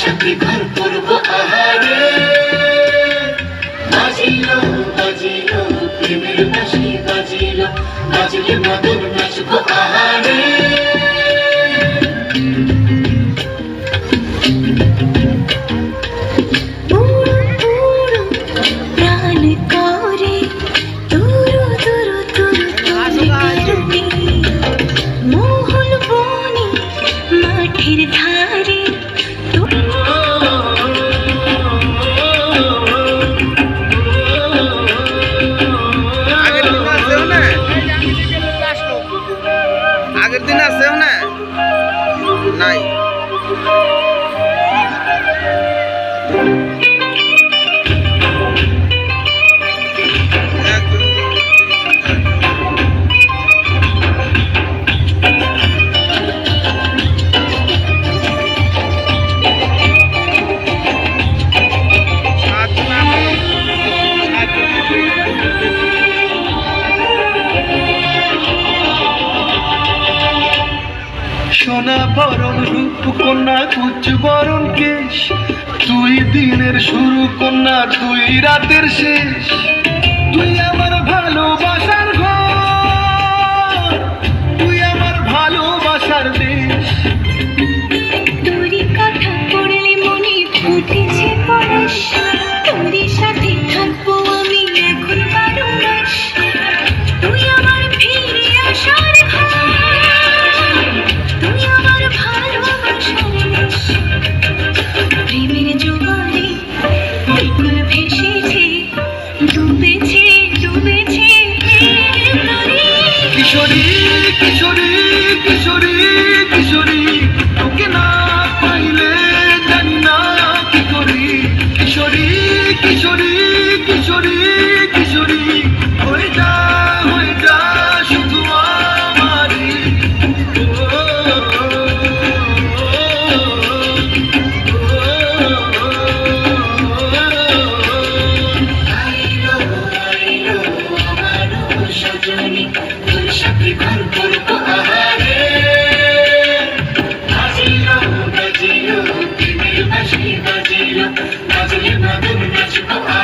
সাথে ঘর করব আহারে। বাজিল বাজিল, প্রেমের বাসি বাজিল, বাজলে মদন নাচবো আহারে। পুরো পুরো প্রাণ করে আগের দিন আছে না? নাই। সোনা বরণ রূপ কন্যা কুচ বরণ কেশ। দুই দিনের শুরু কন্যা দুই রাতের শেষ। কিশোরী কিশোরী কিশোরী। Thank you.